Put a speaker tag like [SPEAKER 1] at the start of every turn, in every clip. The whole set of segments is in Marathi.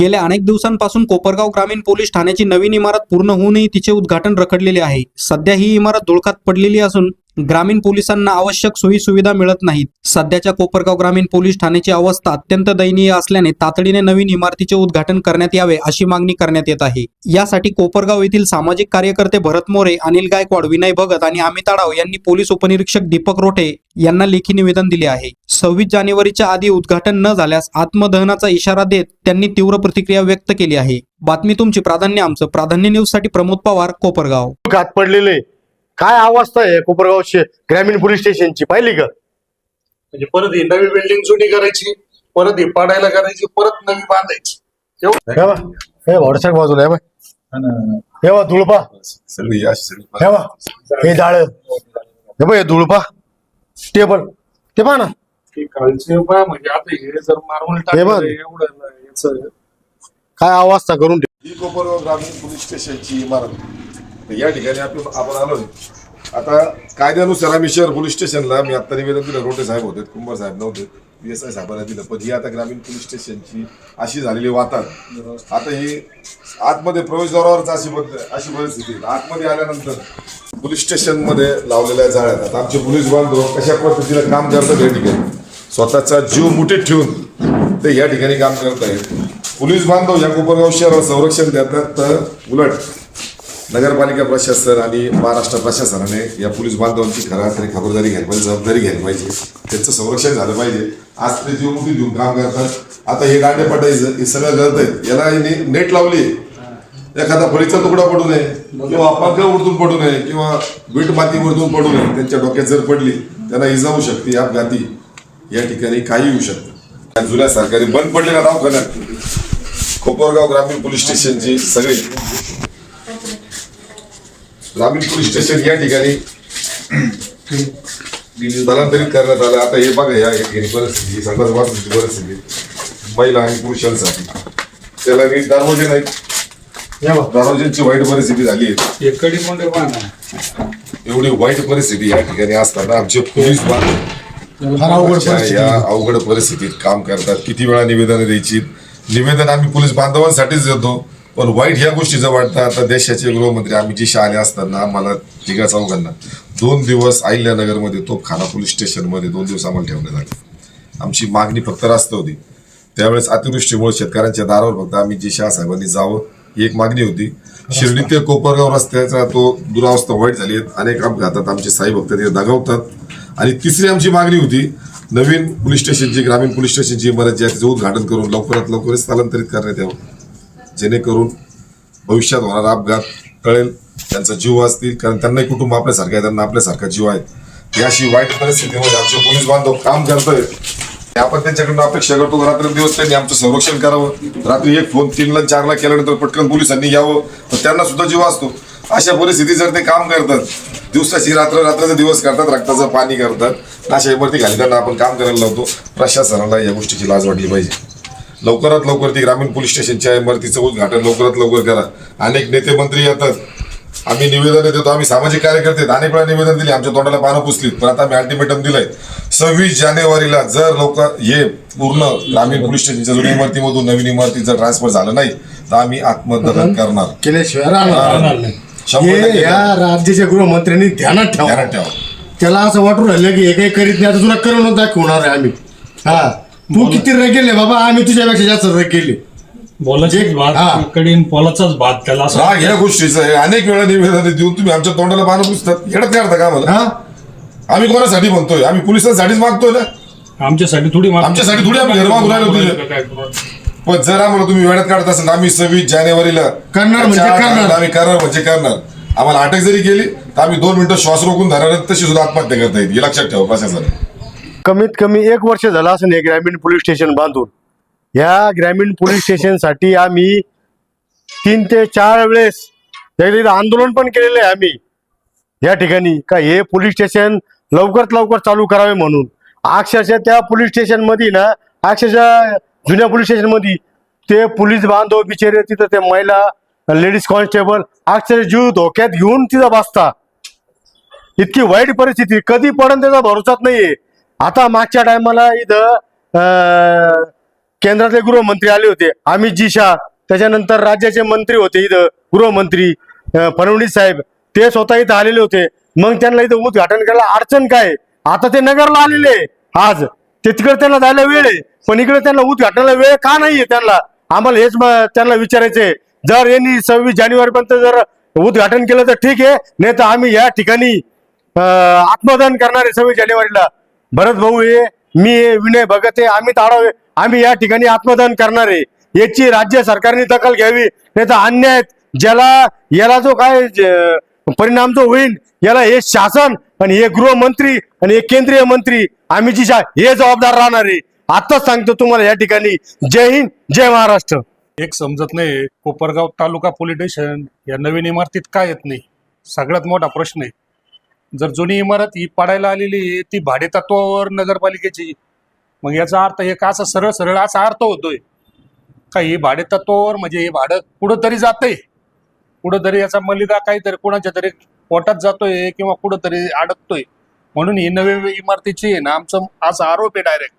[SPEAKER 1] गेल्या अनेक दिवसांपासून कोपरगाव ग्रामीण पोलीस ठाण्याची नवीन इमारत पूर्ण होऊनही तिचे उद्घाटन रखडलेले आहे. सध्या ही इमारत धुळकात पडलेली असून ग्रामीण पोलिसांना आवश्यक सोयी सुविधा मिळत नाहीत. सध्याच्या कोपरगाव ग्रामीण पोलीस ठाण्याची अवस्था अत्यंत दयनीय असल्याने तातडीने नवीन इमारतीचे उद्घाटन करण्यात यावे अशी मागणी करण्यात येत आहे. यासाठी कोपरगाव येथील सामाजिक कार्यकर्ते भरत मोरे अनिल गायकवाड विनय भगत आणि अमित यांनी पोलीस उपनिरीक्षक दीपक रोठे यांना लेखी निवेदन दिले आहे. सव्वीस जानेवारीच्या आधी उद्घाटन न झाल्यास आत्मदहनाचा इशारा देत त्यांनी तीव्र प्रतिक्रिया व्यक्त केली आहे. बातमी तुमची प्राधान्य आमचं प्राधान्य न्यूजसाठी प्रमोद पवार कोपरगाव.
[SPEAKER 2] घात पडलेले. काय अवस्था आहे कोपरगाव शे- ग्रामीण पोलीस स्टेशनची? पाहिली का?
[SPEAKER 3] म्हणजे परत ही नवी बिल्डिंग जुनी करायची परत ही पाडायला करायची परत नवी बांधायची.
[SPEAKER 2] हे व्हॉट्सअप बाजूला आहे हे बा धुळपा.
[SPEAKER 4] सगळी
[SPEAKER 2] हे हे जाळ. हे हे धुळपा. टेबल ते पहा ना.
[SPEAKER 3] की म्हणजे आता हे जर मार्बल
[SPEAKER 2] हे बघ.
[SPEAKER 3] टाकलं एवढं याचं
[SPEAKER 2] काय अवस्था करून ठेव.
[SPEAKER 4] ही कोपरगाव ग्रामीण पोलीस स्टेशनची इमारत. तर या ठिकाणी आपण आपण आलो आता कायद्यानुसार आम्ही शहर पोलीस स्टेशनला मी आता निवेदन दिलं रोटे साहेब होते कुंभार साहेब नव्हते पी एस आय साहेबांना दिलं. पण ही आता ग्रामीण पोलीस स्टेशनची अशी झालेली वातावरण. आता ही आतमध्ये प्रवेशद्वारावरच अशी पद्ध- अशी परिस्थिती आहे. आतमध्ये आल्यानंतर पोलीस स्टेशनमध्ये लावलेल्या जाळ्यात. आता आमचे पोलीस बांधव कशा पद्धतीनं काम करतात या ठिकाणी? स्वतःचा जीव मुठीत ठेवून ते या ठिकाणी काम करत आहेत. पोलीस बांधव या कोपरगाव शहराला संरक्षण देतात तर उलट नगरपालिका प्रशासन आणि महाराष्ट्र प्रशासनाने या पोलीस बांधवांची खरा तरी खबरदारी घ्यायला पाहिजे जबाबदारी घ्यायला पाहिजे. त्यांचं संरक्षण झालं पाहिजे. आज ते जीव मुठी देऊन काम करतात. आता हे गाडे पटायचं हे सगळं करत आहेत. याला नेट लावली. एखादा फळीचा तुकडा पडू नये किंवा अपंग उडतून पडू नये किंवा वीट माती पडू नये त्यांच्या डोक्यात जर पडली त्यांना इजा होऊ शकते अपघाती या ठिकाणी काही होऊ शकतं. जुन्या सरकारी बंद पडलेल्या दवाखान्यात. कोपरगाव ग्रामीण पोलीस स्टेशनची सगळी. ग्रामीण पोलीस स्टेशन या ठिकाणी स्थलांतरित करण्यात आलं. आता हे बघा या ठिकाणी परिस्थिती वाचण्याची परिस्थिती. महिला आणि पुरुषांसाठी. त्याला नीट दरवाजे नाहीत.
[SPEAKER 2] हे बा
[SPEAKER 4] दरवाजांची वाईट परिस्थिती झाली. आहे एवढी वाईट परिस्थिती या ठिकाणी असताना आमचे पोलीस बांधव
[SPEAKER 2] फार अवघड परिस्थिती
[SPEAKER 4] या अवघड परिस्थितीत काम करतात. किती वेळा निवेदन द्यायची? निवेदन आम्ही पोलीस बांधवांसाठीच देतो. पण वाईट ह्या गोष्टीचं वाटतं. आता देशाचे गृहमंत्री आम्ही जी आले असताना आम्हाला जिगा चौघांना दोन दिवस अहिल्यानगरमध्ये तोपखाना पोलीस स्टेशनमध्ये दोन दिवस आम्हाला ठेवण्यात आले. आमची मागणी फक्त रास्त होती. त्यावेळेस अतिवृष्टीमुळे शेतकऱ्यांच्या दारावर फक्त आम्ही जी शाह साहेबांनी जावं ही एक मागणी होती. शिर्डी ते कोपरगाव रस्त्याचा तो दुरावस्था वाईट झाली. आहे अनेक अपघातात आमचे साई भक्त ते दगावतात. आणि तिसरी आमची मागणी होती नवीन पोलीस स्टेशनची ग्रामीण पोलीस स्टेशनची इमारत जी आहे तिचं उद्घाटन करून लवकरात लवकर स्थलांतरित करण्यात यावं. जेणेकरून भविष्यात होणारा अपघात कळेल त्यांचा जीव वाचतील कारण त्यांनाही कुटुंब आपल्यासारखं आहे त्यांना आपल्यासारखा जीव आहे. याशी वाईट परिस्थितीमध्ये आमचे पोलीस बांधव काम करतोय. आपण त्यांच्याकडून अपेक्षा करतो रात्रंदिवस त्यांनी आमचं संरक्षण करावं. रात्री एक फोन तीनला चारला केल्यानंतर पटकन पोलिसांनी यावं. तर त्यांना सुद्धा जीव असतो अशा परिस्थितीत जर ते काम करतात दिवसाची रात्र रात्राचा दिवस करतात रक्ताचं पाणी करतात. अशा इमारती खाली त्यांना आपण काम करायला लावतो. प्रशासनाला या गोष्टीची लाज वाटली पाहिजे. लवकरात लवकर ती ग्रामीण पोलीस स्टेशनच्या इमारतीचं उद्घाटन लवकरात लवकर करा. अनेक नेते मंत्री येतात. आम्ही निवेदन देतो. आम्ही सामाजिक कार्यकर्ते. अनेक वेळा निवेदन दिले. आमच्या तोंडाला पानं पुसलीत. पण आता आम्ही अल्टिमेटम दिलंय. सव्वीस जानेवारीला जर लोक हे पूर्ण ग्रामीण पोलीस स्टेशनच्या जुन्या इमारतीमधून नवीन इमारतीत जर ट्रान्सफर झालं नाही तर आम्ही आत्मदहन करणार.
[SPEAKER 2] केल्याशिवाय हे या राज्याच्या गृहमंत्र्यांनी ध्यानात ठेवा.
[SPEAKER 4] ठेवा.
[SPEAKER 2] त्याला असं वाटून राहिलं की हे काही करीत नाही आता तुला करून दाखवणार आहे आम्ही. हा. तू किती रग केले? बाबा आम्ही तुझ्यापेक्षा जास्त रग केले.
[SPEAKER 5] बोलाचेच
[SPEAKER 2] हा.
[SPEAKER 5] भात कडीन पोलाचाच भात त्याला
[SPEAKER 4] राग ह्या गोष्टीचं आहे. अनेक वेळा निवेदन देऊन तुम्ही आमच्या तोंडाला पानं पुसतात. येडत करता का आम्हाला
[SPEAKER 2] हा?
[SPEAKER 4] आम्ही कोणासाठी म्हणतोय? आम्ही पोलिसांसाठीच मागतोय ना?
[SPEAKER 5] आमच्यासाठी थोडी.
[SPEAKER 4] आमच्यासाठी थोडी आम्ही घर मागून राहिलो तुझे. पण जर आम्हाला तुम्ही वेळात काढत असाल तर आम्ही सव्वीस जानेवारीला
[SPEAKER 2] करणार म्हणजे
[SPEAKER 4] चार
[SPEAKER 2] करणार.
[SPEAKER 4] तारखेला आम्ही करणार म्हणजे करणार. आम्हाला अटक जरी केली तर आम्ही दोन मिनिटं श्वास रोखून धरणार तशी सुद्धा आत्महत्या करता येईल. हे लक्षात ठेवा प्रशासनाने.
[SPEAKER 2] कमीत कमी एक वर्ष झालं असं हे ग्रामीण पोलीस स्टेशन बांधून. या ग्रामीण पोलीस स्टेशनसाठी आम्ही तीन ते चार वेळेस आंदोलन पण केलेलं आहे आम्ही. या ठिकाणी का हे पोलीस स्टेशन लवकरात लवकर चालू करावे म्हणून. अक्षरशः त्या पोलीस स्टेशनमध्ये ना अक्षरशः जुन्या पोलीस स्टेशनमध्ये ते पोलीस बांधव बिचारे तिथं ते महिला लेडीज कॉन्स्टेबल अक्षरशः जीव धोक्यात घेऊन तिथं बसता. इतकी वाईट परिस्थिती. कधी पडन त्याचा भरोसाच नाहीये. आता मागच्या टायमाला इथं अं, केंद्रातले गृहमंत्री आले होते. अमित जी शाह त्याच्यानंतर राज्याचे मंत्री होते इथं गृहमंत्री फडणवीस साहेब. ते स्वतः इथं आलेले होते. मग त्यांना इथं उद्घाटन करायला अडचण काय? आता ते नगरला आलेले. आज ते तिकडे त्यांना जायला वेळ आहे. पण इकडे त्यांना उद्घाटनाला वेळ का नाहीये त्यांना? आम्हाला हेच त्यांना विचारायचंय. जर यांनी सव्वीस जानेवारी पर्यंत जर उद्घाटन केलं तर ठीक आहे. नाही तर आम्ही या ठिकाणी आत्मदान करणार आहे सव्वीस जानेवारीला. भरत भाऊ हे मी विनय भगत आहे आम्ही ताडाव आहे आम्ही या ठिकाणी आत्मदान करणार आहे. याची राज्य सरकारने दखल घ्यावी. नाही तर अन्याय ज्याला याला जो काय परिणाम जो होईल याला हे शासन आणि हे गृहमंत्री आणि हे केंद्रीय मंत्री आम्ही शाह हे जबाबदार राहणार आहे आताच सांगतो तुम्हाला या ठिकाणी. जय हिंद जय महाराष्ट्र.
[SPEAKER 5] एक समजत नाही कोपरगाव तालुका पोलीस स्टेशन या नवीन इमारतीत काय येत नाही? सगळ्यात मोठा प्रश्न आहे. जर जुनी इमारत ही पाडायला आलेली आहे ती भाडेतत्वावर नगरपालिकेची मग याचा अर्थ हे का असा सरळ सरळ असा अर्थ होतोय? का ही भाडेतत्वावर म्हणजे हे भाडं कुठंतरी जातंय? कुठंतरी याचा मलिदा काहीतरी कोणाच्या तरी पोटात जातोय किंवा कुठंतरी अडकतोय. म्हणून ही नवी इमारतीची आहे ना आमचं असा आरोप आहे डायरेक्ट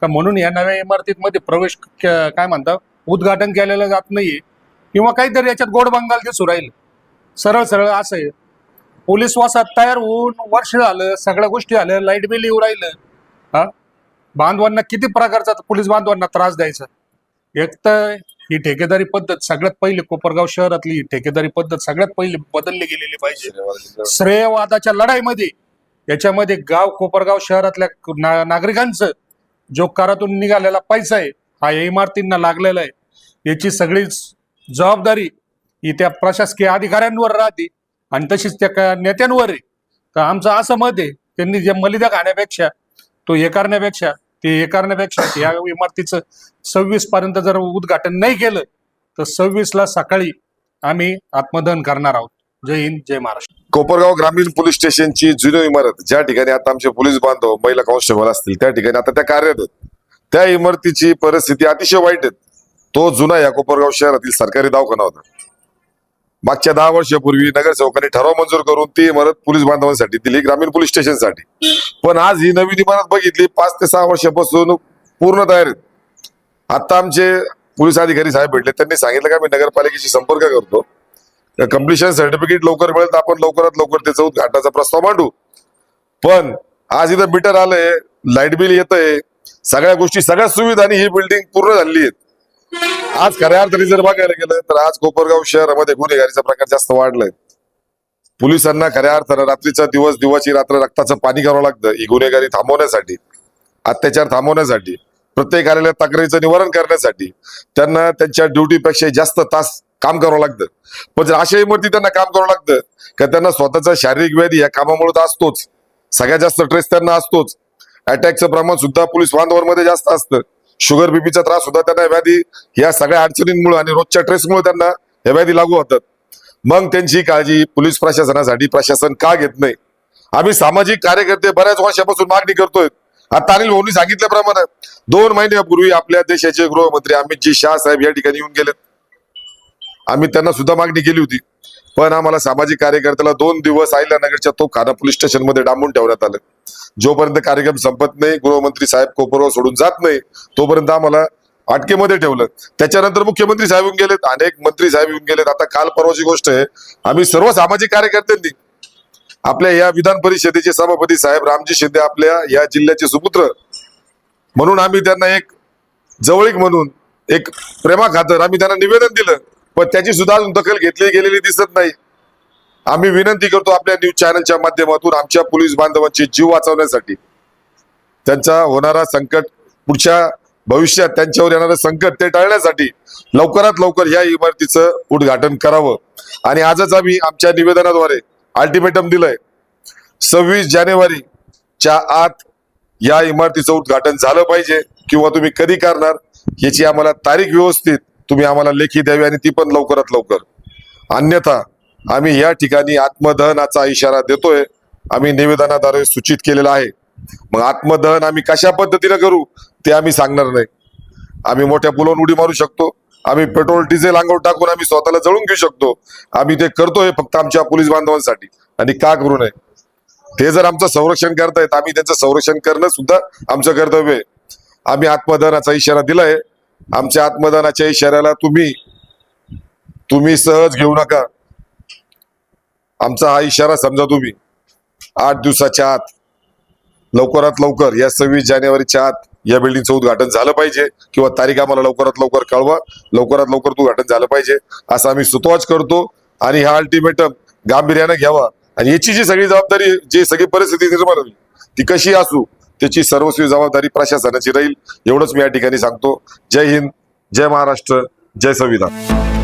[SPEAKER 5] का म्हणून या नव्या इमारतीमध्ये प्रवेश काय म्हणतात उद्घाटन केलेलं जात नाहीये. किंवा काहीतरी याच्यात गोड बंगाल दिसू राहील. सरळ सरळ असं आहे. पोलीस वासात तयार होऊन वर्ष झालं सगळ्या गोष्टी आल्या लाइट बिल येऊ राहिलं. हा? बांधवांना किती प्रकारचा पोलीस बांधवांना त्रास द्यायचा? एक तर ही ठेकेदारी पद्धत सगळ्यात पहिले कोपरगाव शहरातली ही ठेकेदारी पद्धत सगळ्यात पहिली बदलली गेलेली पाहिजे. श्रेयवादाच्या लढाईमध्ये याच्यामध्ये गाव कोपरगाव शहरातल्या नागरिकांचं जो करातून निघालेला पैसा आहे हा या इमारतींना लागलेला आहे. याची सगळीच जबाबदारी ही त्या प्रशासकीय अधिकाऱ्यांवर राहते आणि तशीच त्या नेत्यांवर आहे. तर आमचं असं मत आहे त्यांनी जे मलिदा खाण्यापेक्षा तो हे करण्यापेक्षा हे करण्यापेक्षा या इमारतीचं सव्वीस पर्यंत जर उद्घाटन नाही केलं तर सव्वीस ला सकाळी आम्ही आत्मदहन करणार आहोत. जय हिंद जय महाराष्ट्र.
[SPEAKER 4] कोपरगाव ग्रामीण पोलीस स्टेशनची जुनी इमारत ज्या ठिकाणी आता आमचे पोलीस बांधव महिला कॉन्स्टेबल असतील त्या ठिकाणी आता त्या कार्यरत आहेत. त्या इमारतीची परिस्थिती अतिशय वाईट आहे. तो जुना या कोपरगाव शहरातील सरकारी दवाखाना होता. मागच्या दहा वर्षापूर्वी नगरसेवकांनी ठराव मंजूर करून ती इमारत पोलीस बांधवांसाठी दिली ग्रामीण पोलीस स्टेशनसाठी. पण आज ही नवीन इमारत बघितली पाच ते सहा वर्षापासून पूर्ण तयार आता आमचे पोलीस अधिकारी साहेब भेटले त्यांनी सांगितलं का मी नगरपालिकेशी संपर्क करतो. कम्प्लिशन सर्टिफिकेट लवकर मिळेल तर आपण लवकरात लवकर त्याचं उद्घाटनाचा प्रस्ताव मांडू. पण आज इथं मीटर आलंय लाइट बिल येतंय सगळ्या गोष्टी सगळ्या सुविधा आणि ही बिल्डिंग पूर्ण झालेली आहेत. आज खऱ्या अर्थाने जर बघायला गेलं तर आज कोपरगाव शहरामध्ये गुन्हेगारीचा प्रकार जास्त वाढलाय. पोलिसांना खऱ्या अर्थानं रात्रीचा दिवस दिवाची रात्र रक्ताचं पाणी करावं लागतं. ही गुन्हेगारी थांबवण्यासाठी अत्याचार थांबवण्यासाठी प्रत्येक कार्यालयात तक्रारीचं निवारण करण्यासाठी त्यांना त्यांच्या ड्युटीपेक्षा जास्त तास काम करावं लागतं. पण जर अशा इमारती त्यांना काम करावं लागतं का त्यांना स्वतःचा शारीरिक व्याधी या कामामुळे तर असतोच. सगळ्यात जास्त ट्रेस त्यांना असतोच. अटॅकचं प्रमाण सुद्धा पोलीस बांधवांमध्ये जास्त असतं. शुगर बीपीचा त्रास सुद्धा त्यांना व्याधी या सगळ्या अडचणींमुळे आणि रोजच्या ट्रेसमुळे त्यांना या व्याधी लागू होतात. मग त्यांची काळजी पोलीस प्रशासनासाठी प्रशासन का घेत नाही? आम्ही सामाजिक कार्यकर्ते बऱ्याच वर्षापासून मागणी करतोय. आता अनिल भाऊनी सांगितल्याप्रमाणे दोन महिन्यापूर्वी आपल्या देशाचे गृहमंत्री अमितजी शाह साहेब या ठिकाणी येऊन गेलेत. आम्ही त्यांना सुद्धा मागणी केली होती. पण आम्हाला सामाजिक कार्यकर्त्याला दोन दिवस आयल्यानगरच्या तो खाना पोलीस स्टेशनमध्ये डांबून ठेवण्यात आलं. जोपर्यंत कार्यक्रम संपत नाही गृहमंत्री साहेब कोपरगाव सोडून जात नाही तोपर्यंत आम्हाला अटकेमध्ये ठेवलं. त्याच्यानंतर मुख्यमंत्री साहेब येऊन गेलेत अनेक मंत्री साहेब येऊन गेलेत. आता काल परवाची गोष्ट आहे आम्ही सर्व सामाजिक कार्यकर्त्यांनी आपल्या या विधान परिषदेचे सभापती साहेब रामजी शिंदे आपल्या या जिल्ह्याचे सुपुत्र म्हणून आम्ही त्यांना एक जवळीक म्हणून एक प्रेमा खातर आम्ही त्यांना निवेदन दिलं. पण त्याची सुद्धा अजून दखल घेतली गेलेली दिसत नाही. आम्ही विनंती करतो आपल्या न्यूज चॅनलच्या माध्यमातून आमच्या पोलीस बांधवांचे जीव वाचवण्यासाठी. त्यांचा होणारा संकट पुढच्या भविष्यात त्यांच्यावर येणारं संकट ते टाळण्यासाठी लवकरात लवकर या इमारतीचं उद्घाटन करावं. आणि आजच आम्ही आमच्या निवेदनाद्वारे अल्टिमेटम दिलंय. सव्वीस जानेवारीच्या आत या इमारतीचं उद्घाटन झालं पाहिजे किंवा तुम्ही कधी करणार याची आम्हाला तारीख व्यवस्थित तुम्ही आम्हाला लेखी द्यावी आणि ती पण लवकरात लवकर. अन्यथा आम्ही या ठिकाणी आत्मदहनाचा इशारा देतोय. आम्ही निवेदनाद्वारे सूचित केलेला आहे. मग आत्मदहन आम्ही कशा पद्धतीने करू ते आम्ही सांगणार नाही. आम्ही मोठ्या पुलावर उडी मारू शकतो. आम्ही पेट्रोल डिझेल अंगावर टाकून आम्ही स्वतःला जळून घेऊ शकतो. आम्ही ते करतोय फक्त आमच्या पोलीस बांधवांसाठी. आणि का करू नये? ते जर आमचं संरक्षण करतायत आम्ही त्यांचं संरक्षण करणं सुद्धा आमचं कर्तव्य आहे. आम्ही आत्मदहनाचा इशारा दिलाय. आमच्या आत्मदानाच्या इशाऱ्याला तुम्ही तुम्ही सहज घेऊ नका. आमचा हा इशारा समजा तुम्ही. आठ दिवसाच्या आत लवकरात लवकर या सव्वीस जानेवारीच्या आत या बिल्डिंगचं उद्घाटन झालं पाहिजे किंवा तारीख आम्हाला लवकरात लवकर कळवा. लवकरात लवकर उद्घाटन झालं पाहिजे. असं आम्ही सुतवाच करतो आणि हा अल्टिमेटम गांभीर्यानं घ्यावा. आणि याची जी सगळी जबाबदारी जी सगळी परिस्थिती निर्माण होईल ती कशी असू त्याची सर्वस्वी जबाबदारी प्रशासनाची राहील. एवढंच मी या ठिकाणी सांगतो. जय हिंद जय महाराष्ट्र जय संविधान.